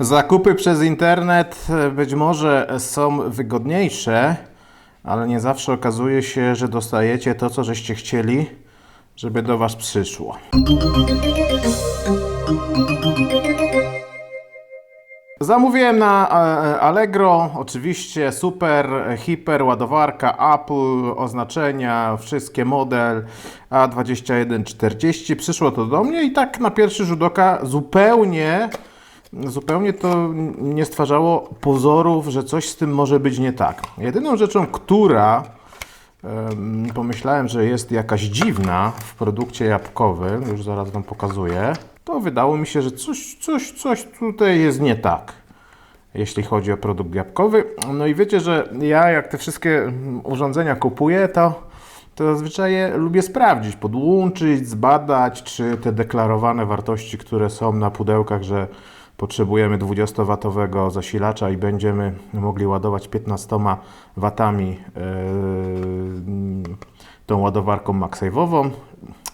Zakupy przez internet e, być może są wygodniejsze, ale nie zawsze okazuje się, że dostajecie to, co żeście chcieli, żeby do Was przyszło. Zamówiłem na e, Allegro, oczywiście super, e, hiper, ładowarka Apple, oznaczenia, wszystkie model A2140. Przyszło to do mnie i tak na pierwszy rzut oka zupełnie, zupełnie to nie stwarzało pozorów, że coś z tym może być nie tak. Jedyną rzeczą, która em, pomyślałem, że jest jakaś dziwna w produkcie jabłkowym, już zaraz Wam pokazuję, to wydało mi się, że coś, coś, coś tutaj jest nie tak, jeśli chodzi o produkt jabłkowy. No i wiecie, że ja jak te wszystkie mm, urządzenia kupuję, to, to zazwyczaj je lubię sprawdzić, podłączyć, zbadać, czy te deklarowane wartości, które są na pudełkach, że potrzebujemy 20W zasilacza i będziemy mogli ładować 15 watami yy, tą ładowarką MagSafe'ową.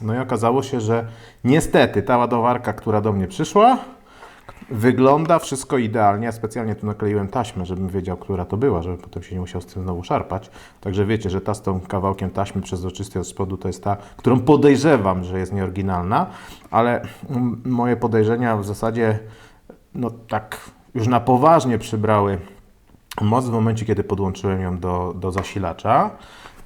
No i okazało się, że niestety ta ładowarka, która do mnie przyszła, wygląda wszystko idealnie. Ja specjalnie tu nakleiłem taśmę, żebym wiedział, która to była, żeby potem się nie musiał z tym znowu szarpać. Także wiecie, że ta z tą kawałkiem taśmy przezroczystej od spodu to jest ta, którą podejrzewam, że jest nieoryginalna, ale moje podejrzenia w zasadzie no tak już na poważnie przybrały moc w momencie, kiedy podłączyłem ją do, do zasilacza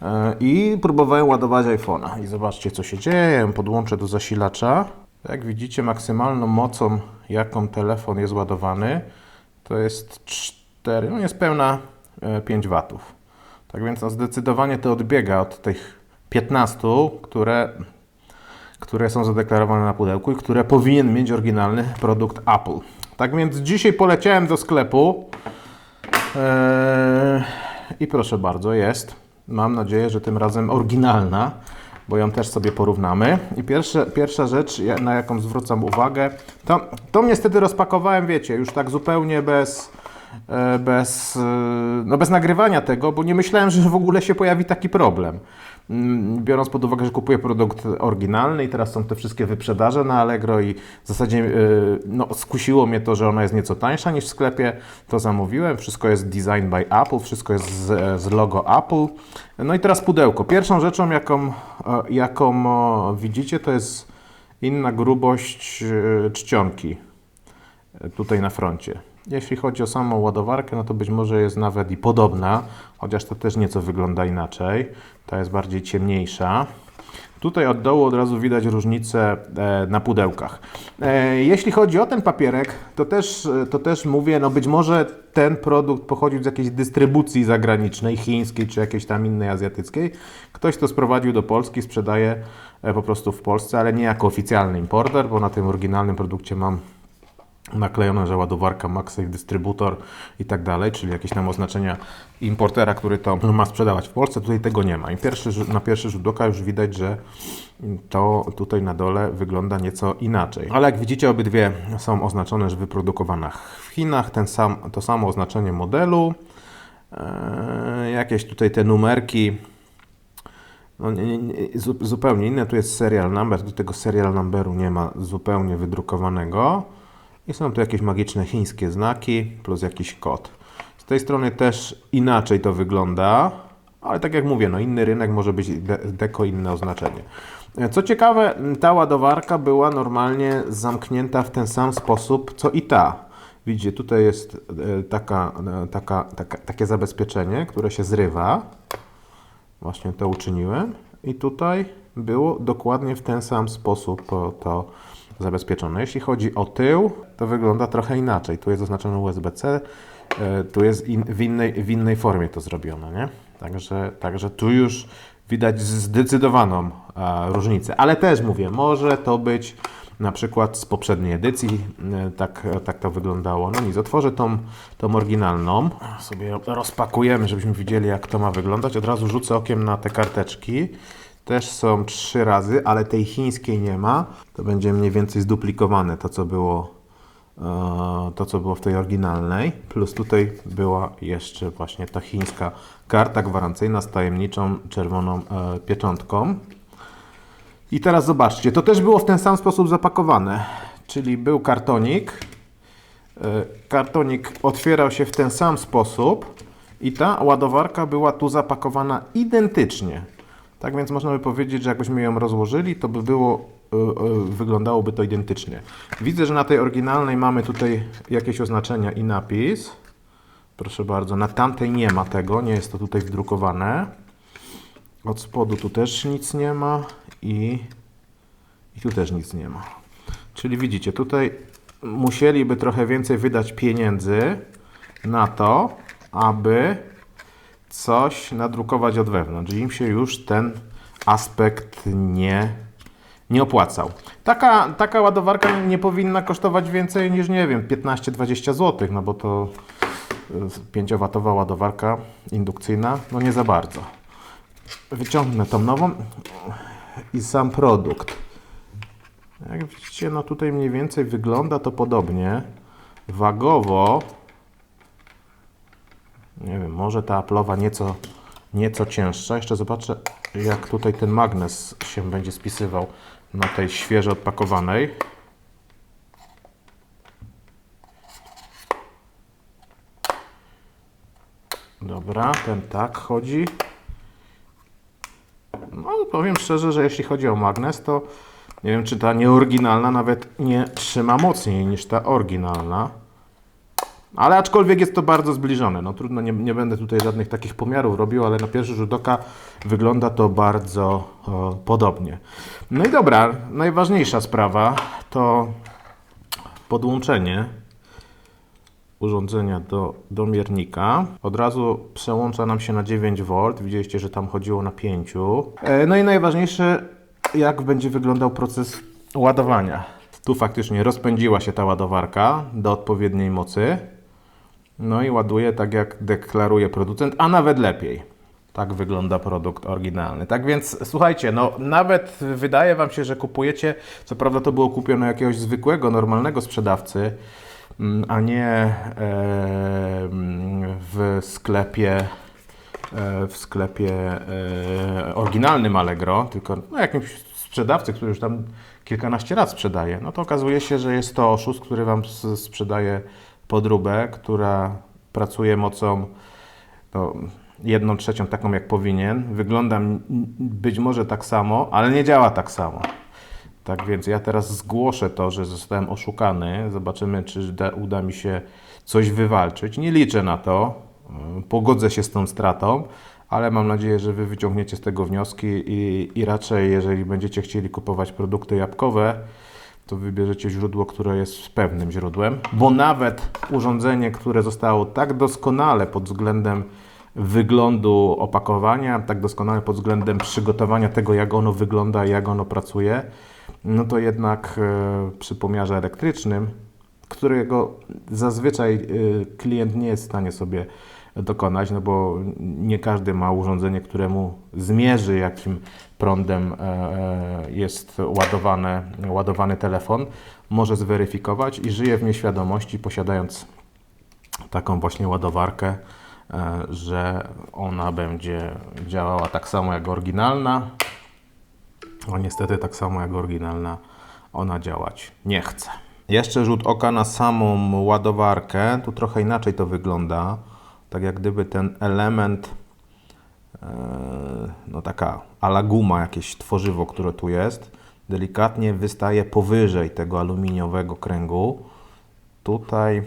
e, i próbowałem ładować iPhone'a. I zobaczcie, co się dzieje. Podłączę do zasilacza. Jak widzicie, maksymalną mocą, jaką telefon jest ładowany, to jest 4, no niespełna e, 5 watów. Tak więc no, zdecydowanie to odbiega od tych 15, które, które są zadeklarowane na pudełku i które powinien mieć oryginalny produkt Apple. Tak więc dzisiaj poleciałem do sklepu Eee, I proszę bardzo, jest. Mam nadzieję, że tym razem oryginalna, bo ją też sobie porównamy. I pierwsze, pierwsza rzecz, na jaką zwracam uwagę, to, to niestety rozpakowałem, wiecie, już tak zupełnie bez, e, bez, e, no bez nagrywania tego, bo nie myślałem, że w ogóle się pojawi taki problem. Mm, Biorąc pod uwagę, że kupuję produkt oryginalny i teraz są te wszystkie wyprzedaże na Allegro i w zasadzie yy, no, skusiło mnie to, że ona jest nieco tańsza niż w sklepie, to zamówiłem. Wszystko jest design by Apple, wszystko jest z, z logo Apple. No i teraz pudełko. Pierwszą rzeczą, jaką, e, jaką widzicie, to jest inna grubość e, czcionki e, tutaj na froncie. Jeśli chodzi o samą ładowarkę, no to być może jest nawet i podobna, chociaż to też nieco wygląda inaczej. Ta jest bardziej ciemniejsza. Tutaj od dołu od razu widać różnicę e, na pudełkach. E, jeśli chodzi o ten papierek, to też, to też mówię, no być może ten produkt pochodził z jakiejś dystrybucji zagranicznej, chińskiej czy jakiejś tam innej azjatyckiej. Ktoś to sprowadził do Polski, sprzedaje e, po prostu w Polsce, ale nie jako oficjalny importer, bo na tym oryginalnym produkcie mam naklejone, że ładowarka MagSafe, dystrybutor i tak dalej, czyli jakieś tam oznaczenia importera, który to ma sprzedawać w Polsce, tutaj tego nie ma. I pierwszy, na pierwszy rzut oka już widać, że to tutaj na dole wygląda nieco inaczej. Ale jak widzicie, obydwie są oznaczone, że wyprodukowana w Chinach, ten sam, to samo oznaczenie modelu, eee, jakieś tutaj te numerki, no, nie, nie, nie, zu- zupełnie inne. Tu jest serial number, do tego serial numberu nie ma zupełnie wydrukowanego. I są tu jakieś magiczne chińskie znaki plus jakiś kod. Z tej strony też inaczej to wygląda, ale tak jak mówię, no inny rynek może być de- deko inne oznaczenie. E, Co ciekawe, ta ładowarka była normalnie zamknięta w ten sam sposób, co i ta. Widzicie, tutaj jest e, taka, e, taka, taka, takie zabezpieczenie, które się zrywa. Właśnie to uczyniłem. I tutaj było dokładnie w ten sam sposób to zabezpieczone. Jeśli chodzi o tył, to wygląda trochę inaczej. Tu jest oznaczone USB-C, e, tu jest in, w, innej, w innej formie to zrobione, nie? Także, także tu już widać zdecydowaną e, różnicę. Ale też mówię, może to być na przykład z poprzedniej edycji, e, tak, tak to wyglądało. No nic, otworzę tą, tą oryginalną, sobie rozpakujemy, żebyśmy widzieli jak to ma wyglądać. Od razu rzucę okiem na te karteczki. Też są trzy razy, ale tej chińskiej nie ma. To będzie mniej więcej zduplikowane to, co było, e, to, co było w tej oryginalnej. Plus tutaj była jeszcze właśnie ta chińska karta gwarancyjna z tajemniczą czerwoną e, pieczątką. I teraz zobaczcie, to też było w ten sam sposób zapakowane. Czyli był kartonik, kartonik otwierał się w ten sam sposób i ta ładowarka była tu zapakowana identycznie. Tak więc można by powiedzieć, że jakbyśmy ją rozłożyli, to by było, y, y, wyglądałoby to identycznie. Widzę, że na tej oryginalnej mamy tutaj jakieś oznaczenia i napis. Proszę bardzo, na tamtej nie ma tego, nie jest to tutaj wdrukowane. Od spodu tu też nic nie ma i, i tu też nic nie ma. Czyli widzicie, tutaj musieliby trochę więcej wydać pieniędzy na to, aby coś nadrukować od wewnątrz. Im się już ten aspekt nie, nie opłacał. Taka, taka ładowarka nie powinna kosztować więcej niż, nie wiem, 15-20 zł, no bo to 5W ładowarka indukcyjna, no nie za bardzo. Wyciągnę tą nową i sam produkt. Jak widzicie, no tutaj mniej więcej wygląda to podobnie. Wagowo, nie wiem, może ta aplowa nieco, nieco cięższa. Jeszcze zobaczę, jak tutaj ten magnes się będzie spisywał na tej świeżo odpakowanej. Dobra, ten tak chodzi. No, powiem szczerze, że jeśli chodzi o magnes, to nie wiem, czy ta nieoryginalna nawet nie trzyma mocniej niż ta oryginalna. Ale aczkolwiek jest to bardzo zbliżone. No trudno, nie, nie będę tutaj żadnych takich pomiarów robił, ale na pierwszy rzut oka wygląda to bardzo o, podobnie. No i dobra, najważniejsza sprawa to podłączenie urządzenia do, do miernika. Od razu przełącza nam się na 9V. Widzieliście, że tam chodziło na 5. E, No i najważniejsze, jak będzie wyglądał proces ładowania. Tu faktycznie rozpędziła się ta ładowarka do odpowiedniej mocy. No i ładuje tak, jak deklaruje producent, a nawet lepiej. Tak wygląda produkt oryginalny. Tak więc słuchajcie, no nawet wydaje Wam się, że kupujecie, co prawda to było kupione jakiegoś zwykłego, normalnego sprzedawcy, mm, a nie w sklepie e, w sklepie e, oryginalnym Allegro, tylko no, jakimś sprzedawcy, który już tam kilkanaście lat sprzedaje, no to okazuje się, że jest to oszust, który Wam sprzedaje podróbę, która pracuje mocą no, jedną trzecią taką jak powinien. Wygląda być może tak samo, ale nie działa tak samo. Tak więc ja teraz zgłoszę to, że zostałem oszukany. Zobaczymy, czy da, uda mi się coś wywalczyć. Nie liczę na to. Pogodzę się z tą stratą, ale mam nadzieję, że Wy wyciągniecie z tego wnioski i, i raczej, jeżeli będziecie chcieli kupować produkty jabłkowe, to wybierzecie źródło, które jest pewnym źródłem, bo nawet urządzenie, które zostało tak doskonale pod względem wyglądu opakowania, tak doskonale pod względem przygotowania tego, jak ono wygląda jak ono pracuje, no to jednak e, przy pomiarze elektrycznym, którego zazwyczaj e, klient nie jest w stanie sobie dokonać, no bo nie każdy ma urządzenie, któremu zmierzy, jakim prądem e, e, jest ładowane, ładowany telefon, może zweryfikować i żyje w nieświadomości, posiadając taką właśnie ładowarkę, e, że ona będzie działała tak samo jak oryginalna, a niestety tak samo jak oryginalna ona działać nie chce. Jeszcze rzut oka na samą ładowarkę. Tu trochę inaczej to wygląda. Tak jak gdyby ten element, e, no taka ala guma, jakieś tworzywo, które tu jest, delikatnie wystaje powyżej tego aluminiowego kręgu. Tutaj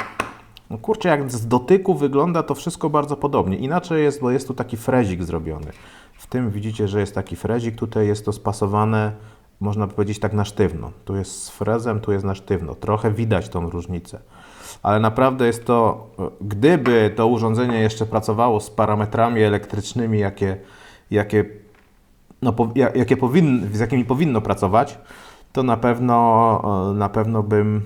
no kurczę, jak z dotyku wygląda to wszystko bardzo podobnie. Inaczej jest, bo jest tu taki frezik zrobiony. W tym widzicie, że jest taki frezik, tutaj jest to spasowane, można powiedzieć tak na sztywno. Tu jest z frezem, tu jest na sztywno. Trochę widać tą różnicę. Ale naprawdę jest to, gdyby to urządzenie jeszcze pracowało z parametrami elektrycznymi, jakie, jakie, no, jakie powin, z jakimi powinno pracować, to na pewno, e, na pewno bym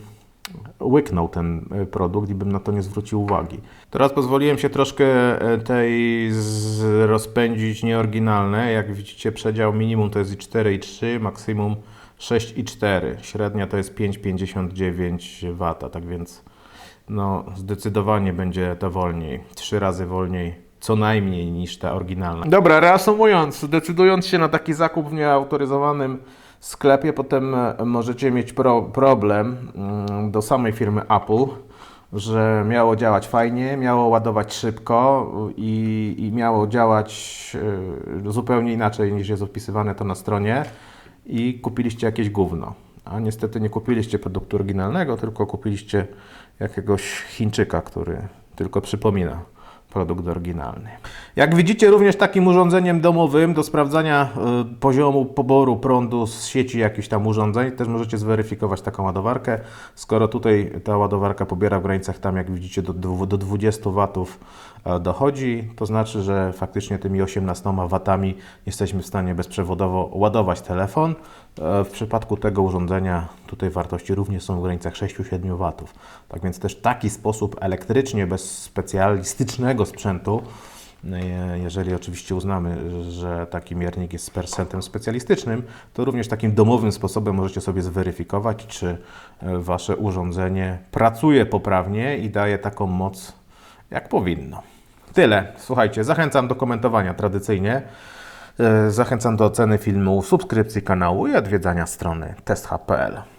łyknął ten e, produkt i bym na to nie zwrócił uwagi. Teraz pozwoliłem się troszkę e, tej rozpędzić nieoryginalne. Jak widzicie, przedział minimum to jest i 4,3, maksimum 6,4. Średnia to jest 5,59 W, tak więc no, zdecydowanie będzie to wolniej. Trzy razy wolniej co najmniej niż ta oryginalna. Dobra, reasumując, decydując się na taki zakup w nieautoryzowanym sklepie, potem e, możecie mieć pro, problem mm, do samej firmy Apple że miało działać fajnie, miało ładować szybko i, i miało działać e, zupełnie inaczej niż jest opisywane to na stronie i kupiliście jakieś gówno. A niestety nie kupiliście produktu oryginalnego, tylko kupiliście jakiegoś Chińczyka, który tylko przypomina produkt oryginalny. Jak widzicie, również takim urządzeniem domowym do sprawdzania y, poziomu poboru prądu z sieci jakichś tam urządzeń też możecie zweryfikować taką ładowarkę. Skoro tutaj ta ładowarka pobiera w granicach tam, jak widzicie, do, do 20 watów e, dochodzi, to znaczy, że faktycznie tymi 18 watami jesteśmy w stanie bezprzewodowo ładować telefon. E, W przypadku tego urządzenia tutaj wartości również są w granicach 6-7 watów. Tak więc też taki sposób elektrycznie, bez specjalistycznego sprzętu, e, jeżeli oczywiście uznamy, że taki miernik jest percentem specjalistycznym, to również takim domowym sposobem możecie sobie zweryfikować, czy e, Wasze urządzenie pracuje poprawnie i daje taką moc, jak powinno. Tyle. Słuchajcie, zachęcam do komentowania tradycyjnie. E, Zachęcam do oceny filmu, subskrypcji kanału i odwiedzania strony testhub.pl.